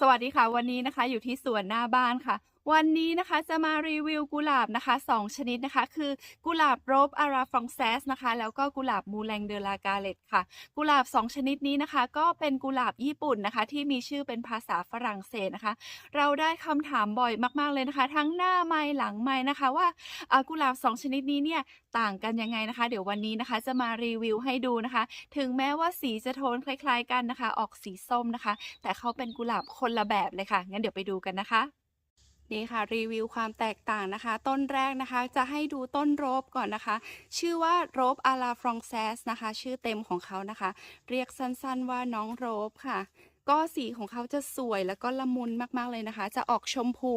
สวัสดีค่ะ วันนี้นะคะ อยู่ที่สวนหน้าบ้านค่ะ วันนี้นะคะจะมารีวิวกุหลาบนะคะ 2 ชนิดนะคะ คือกุหลาบโรบอาราฟรองเซสนะคะ แล้วก็กุหลาบมูแรงเดลากาเลตค่ะ กุหลาบ 2 ชนิดนี้นะคะ ก็เป็นกุหลาบญี่ปุ่นนะคะ ที่มีชื่อเป็นภาษาฝรั่งเศสนะคะ เราได้คำถามบ่อยมากๆเลยนะคะ ทั้งหน้าไม้หลังไม้นะคะว่าอ่ากุหลาบ 2 ชนิดนี้เนี่ยต่างกันยังไงนะคะ เดี๋ยววันนี้นะคะจะมารีวิวให้ดูนะคะ ถึงแม้ว่าสีจะโทนคล้าย ๆ กันนะคะ ออกสีส้มนะคะ แต่เขาเป็นกุหลาบคนละแบบเลยค่ะงั้นเดี๋ยวไปดูกันนะคะ นี่ค่ะรีวิวความแตกต่างนะคะ ต้นแรกนะคะจะให้ดูต้นโรบก่อนนะคะ ชื่อว่าโรบอาลาฟรองเซสนะคะ ชื่อเต็มของเขานะคะ เรียกสั้นๆว่าน้องโรบค่ะ ก็สีของเขาจะสวยแล้วก็ละมุนมากๆเลยนะคะ จะออกชมพู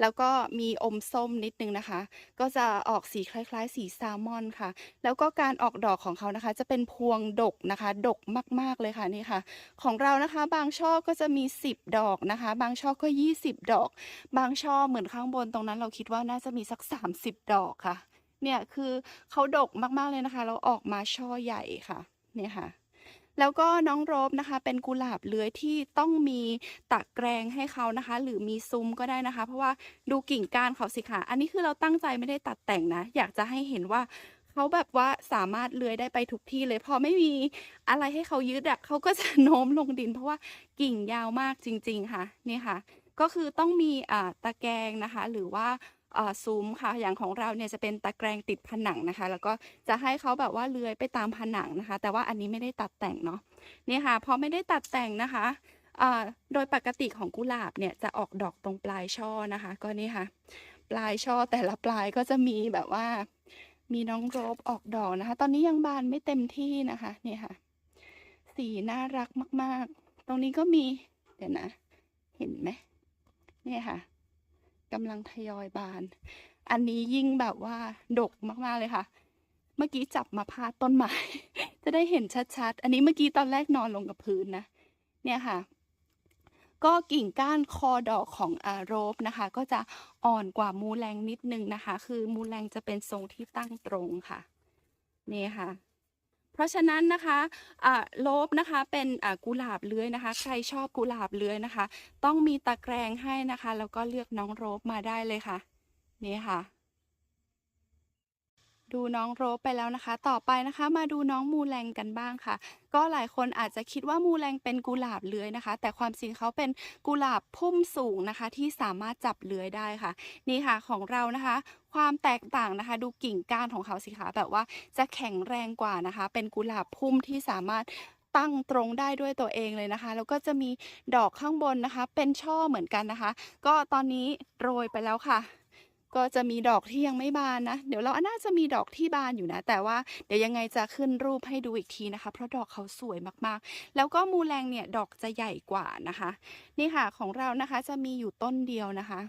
แล้วก็มีอมส้มนิดนึงนะคะ ก็จะออกสีคล้าย ๆ สีแซลมอนค่ะ แล้วก็การออกดอกของเขานะคะ จะเป็นพวงดกนะคะ ดกมากๆเลยค่ะนี่ค่ะ ของเรานะคะบางช่อก็จะมี 10 ดอกนะคะ บางช่อก็ 20 ดอก บางช่อเหมือนข้างบนตรงนั้น เราคิดว่าน่าจะมีสัก 30 ดอกค่ะ เนี่ยคือเขาดกมากๆเลยนะคะแล้วออกมาช่อใหญ่ค่ะ เนี่ยค่ะ แล้วก็น้องโรบนะคะ เป็นกุหลาบเลื้อยที่ต้องมีตะแกรงให้เขานะคะ หรือมีซุ้มก็ได้นะคะ เพราะว่าดูกิ่งก้านเขาสิคะอันนี้คือเราตั้งใจไม่ได้ตัดแต่งนะ อยากจะให้เห็นว่าเขาแบบว่าสามารถเลื้อยได้ไปทุกที่เลยพอไม่มีอะไรให้เขายึดอะเขาก็จะโน้มลงดิน เพราะว่ากิ่งยาวมากจริง ๆ ค่ะนี่ค่ะ ก็คือต้องมีอ่าตะแกรงนะคะ หรือว่า ซุ้มค่ะ อย่างของเราเนี่ยจะเป็นตะแกรงติดผนังนะคะ แล้วก็จะให้เขาแบบว่าเลื้อยไปตามผนังนะคะ แต่ว่าอันนี้ไม่ได้ตัดแต่งเนาะนี่ค่ะพอไม่ได้ตัดแต่งนะคะโดยปกติของกุหลาบเนี่ยจะออกดอกตรงปลายช่อนะคะ ก็นี่ค่ะ ปลายช่อแต่ละปลายก็จะมีแบบว่า มีน้องโรบออกดอกนะคะ ตอนนี้ยังบานไม่เต็มที่นะคะนี่ค่ะ สีน่ารักมาก ๆ ตรงนี้ก็มีเดี๋ยวนะ เห็นไหมเนี่ยค่ะ กำลังทยอยบาน อันนี้ยิ่งแบบว่า ดกมากๆเลยค่ะ เมื่อกี้จับมาพาดต้นไม้ จะได้เห็นชัดๆ อันนี้เมื่อกี้ตอนแรกนอนลงกับพื้นนะ เนี่ยค่ะ ก็กิ่งก้านคอดอกของอาโรบนะคะ ก็จะอ่อนกว่ามูแรงนิดนึงนะคะ คือมูแรงจะเป็นทรงที่ตั้งตรงค่ะ นี่ค่ะ เพราะฉะนั้นนะคะโลบนะคะเป็นกุหลาบเลื้อยนะคะ ใครชอบกุหลาบเลื้อยนะคะ ต้องมีตะแกรงให้นะคะ แล้วก็เลือกน้องโรบมาได้เลยค่ะ นี่ค่ะ ดูน้องโรบไปแล้วนะคะ ต่อไปนะคะ มาดูน้องมูแรงกันบ้างค่ะ ก็หลายคนอาจจะคิดว่ามูแรงเป็นกุหลาบเลื้อยนะคะ แต่ความจริงเขาเป็นกุหลาบพุ่มสูงนะคะ ที่สามารถจับเลื้อยได้ค่ะ นี่ค่ะของเรานะคะ ความแตกต่างนะคะ ดูกิ่งก้านของเขาสิคะแบบว่าจะแข็งแรงกว่านะคะ เป็นกุหลาบพุ่มที่สามารถตั้งตรงได้ด้วยตัวเองเลยนะคะ แล้วก็จะมีดอกข้างบนนะคะ เป็นช่อเหมือนกันนะคะ ก็ตอนนี้โรยไปแล้วค่ะ ก็จะมีดอกที่ยังไม่บานนะ เดี๋ยวเราน่าจะมีดอกที่บานอยู่นะ แต่ว่าเดี๋ยวยังไงจะขึ้นรูปให้ดูอีกทีนะคะ เพราะดอกเขาสวยมากๆ แล้วก็มูแรงเนี่ยดอกจะใหญ่กว่านะคะ นี่ค่ะของเรานะคะจะมีอยู่ต้นเดียวนะคะ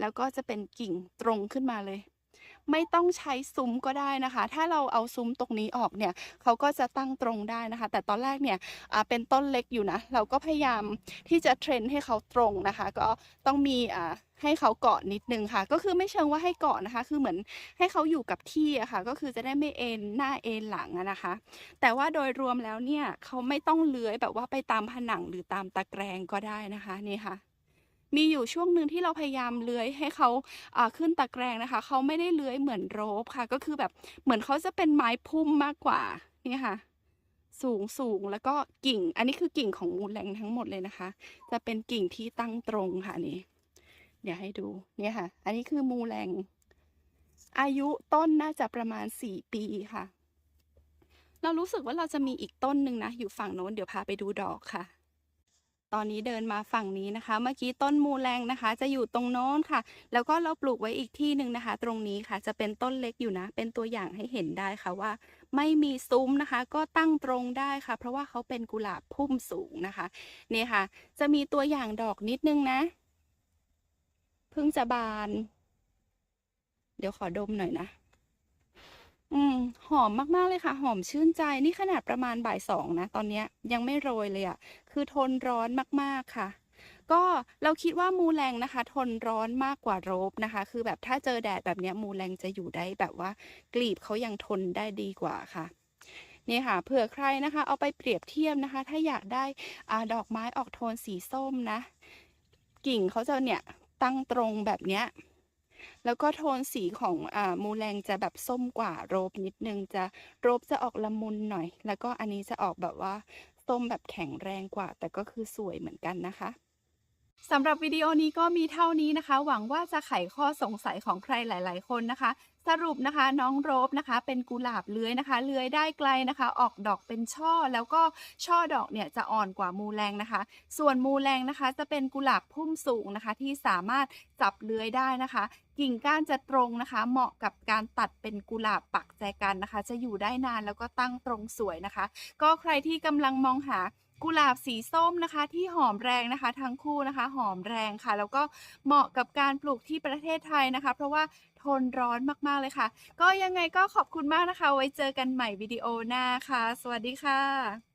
แล้วก็จะเป็นกิ่งตรงขึ้นมาเลย ไม่ต้องใช้ซุ้มก็ได้นะคะ ถ้าเราเอาซุ้มตรงนี้ออกเนี่ยเขาก็จะตั้งตรงได้นะคะ แต่ตอนแรกเนี่ยเป็นต้นเล็กอยู่นะ เราก็พยายามที่จะเทรนให้เขาตรงนะคะ ก็ต้องมีอ่าให้เขาเกาะนิดนึงค่ะ ก็คือไม่เชิงว่าให้เกาะนะคะ คือเหมือนให้เขาอยู่กับที่อะค่ะ ก็คือจะได้ไม่เอ็นหน้าเอ็นหลังนะคะ แต่ว่าโดยรวมแล้วเนี่ยเขาไม่ต้องเลื้อยแบบว่าไปตามผนังหรือตามตะแกรงก็ได้นะคะนี่ค่ะ มีอยู่ช่วงหนึ่งที่เราพยายามเลื้อยให้เขาขึ้นตะแกรงนะคะ เขาไม่ได้เลื้อยเหมือนโรบค่ะ ก็คือแบบเหมือนเขาจะเป็นไม้พุ่มมากกว่านี่ค่ะ สูงสูงแล้วก็กิ่ง อันนี้คือกิ่งของมูลแรงทั้งหมดเลยนะคะ จะเป็นกิ่งที่ตั้งตรงค่ะนี่เดี๋ยวให้ดูเนี่ยค่ะ อันนี้คือมูแรงอายุต้นน่าจะประมาณสี่ปีค่ะ เรารู้สึกว่าเราจะมีอีกต้นหนึ่งนะ อยู่ฝั่งโน้นเดี๋ยวพาไปดูดอกค่ะ ตอนนี้เดินมาฝั่งนี้นะคะ เมื่อกี้ต้นมูแรงนะคะ จะอยู่ตรงโน้นค่ะ แล้วก็เราปลูกไว้อีกที่หนึ่งนะคะ ตรงนี้ค่ะจะเป็นต้นเล็กอยู่นะ เป็นตัวอย่างให้เห็นได้ค่ะว่า ไม่มีซุ้มนะคะ ก็ตั้งตรงได้ค่ะ เพราะว่าเขาเป็นกุหลาบพุ่มสูงนะคะนี่ค่ะ จะมีตัวอย่างดอกนิดนึงนะเพิ่งจะบาน เดี๋ยวขอดมหน่อยนะ อืมหอมมากๆเลยค่ะ หอมชื่นใจนี่ขนาดประมาณบ่ายสองนะ ตอนเนี้ยยังไม่โรยเลยอะ่ะ คือทนร้อนมากๆค่ะ ก็เราคิดว่ามูแรงนะคะ ทนร้อนมากกว่าโรบนะคะ คือแบบถ้าเจอแดดแบบเนี้ยมูแรงจะอยู่ได้แบบว่า กลีบเขายังทนได้ดีกว่าค่ะนี่ค่ะเผื่อใครนะคะ เอาไปเปรียบเทียบนะคะ ถ้าอยากได้อ่าดอกไม้ออกโทนสีส้มนะ กิ่งเขาจะเนี่ยตั้งตรงแบบเนี้ย แล้วก็โทนสีของอ่ามูแรงจะแบบส้มกว่าโรบนิดนึงจะโรบจะออกละมุนหน่อย แล้วก็อันนี้จะออกแบบว่าส้มแบบแข็งแรงกว่า แต่ก็คือสวยเหมือนกันนะคะ สำหรับวิดีโอนี้ก็มีเท่านี้นะคะ หวังว่าจะไขข้อสงสัยของใครหลาย ๆ คนนะคะ สรุปนะคะน้องโรบนะคะ เป็นกุหลาบเลื้อยนะคะ เลื้อยได้ไกลนะคะ ออกดอกเป็นช่อ แล้วก็ช่อดอกเนี่ยจะอ่อนกว่ามูแรงนะคะ ส่วนมูแรงนะคะ จะเป็นกุหลาบพุ่มสูงนะคะ ที่สามารถจับเลื้อยได้นะคะ กิ่งก้านจะตรงนะคะ เหมาะกับการตัดเป็นกุหลาบปักแจกันนะคะ จะอยู่ได้นานแล้วก็ตั้งตรงสวยนะคะ ก็ใครที่กำลังมองหา กุหลาบสีส้มนะคะ ที่หอมแรงนะคะ ทั้งคู่นะคะ หอมแรงค่ะ แล้วก็เหมาะกับการปลูกที่ประเทศไทยนะคะ เพราะว่าทนร้อนมากๆเลยค่ะ ก็ยังไงก็ขอบคุณมากนะคะ ไว้เจอกันใหม่วิดีโอหน้าค่ะ สวัสดีค่ะ